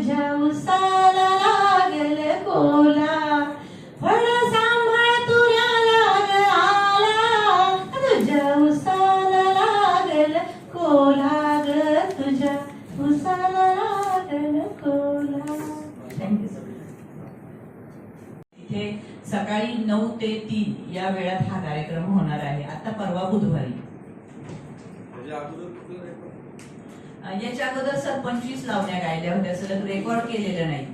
तुझ्या लागल कोला. सांभाळ तुला आला. तुझ्या कोला ग तुझ्या. उसाला लागल कोला. थँक्यू सकाळी नऊ ते तीन या वेळात हा कार्यक्रम होणार आहे. आता परवा बुधवारी. याच्या अगोदर सर पंचवीस लावण्या गायल्या होत्या सलग रेकॉर्ड केलेलं नाही.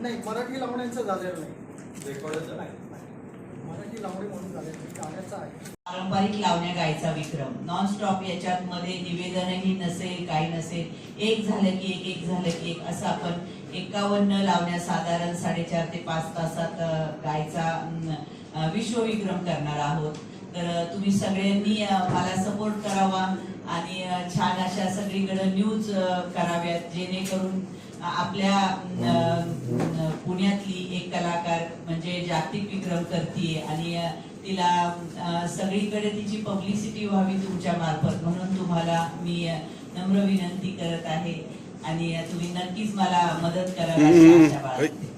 नाही. मराठी लावण्यांचं झालेलं नाही. रेकॉर्डच नाही नाही. मराठी लावणी म्हणून झालेलं नाही गाण्याचं आहे. पारंपरिक लावण्या गायचा विक्रम. नॉन स्टॉप याच्यात मध्ये निवेदनही नसेल काही नसेल. एक झालं की एक एक झालं की एक असं आपण एकावन्न लावण्या साधारण साडेचार ते पाच तासात गायचा विश्वविक्रम करणार आहोत. तर तुम्ही सगळ्यांनी मला सपोर्ट करावा आणि छान अशा सगळीकडे न्यूज कराव्यात जेणेकरून आपल्या पुण्यातली एक कलाकार म्हणजे जागतिक विक्रम करते आणि तिला सगळीकडे तिची पब्लिसिटी व्हावी तुमच्या मार्फत. म्हणून तुम्हाला मी नम्र विनंती करत आहे. आणि तुम्ही नक्कीच मला मदत बाळगते.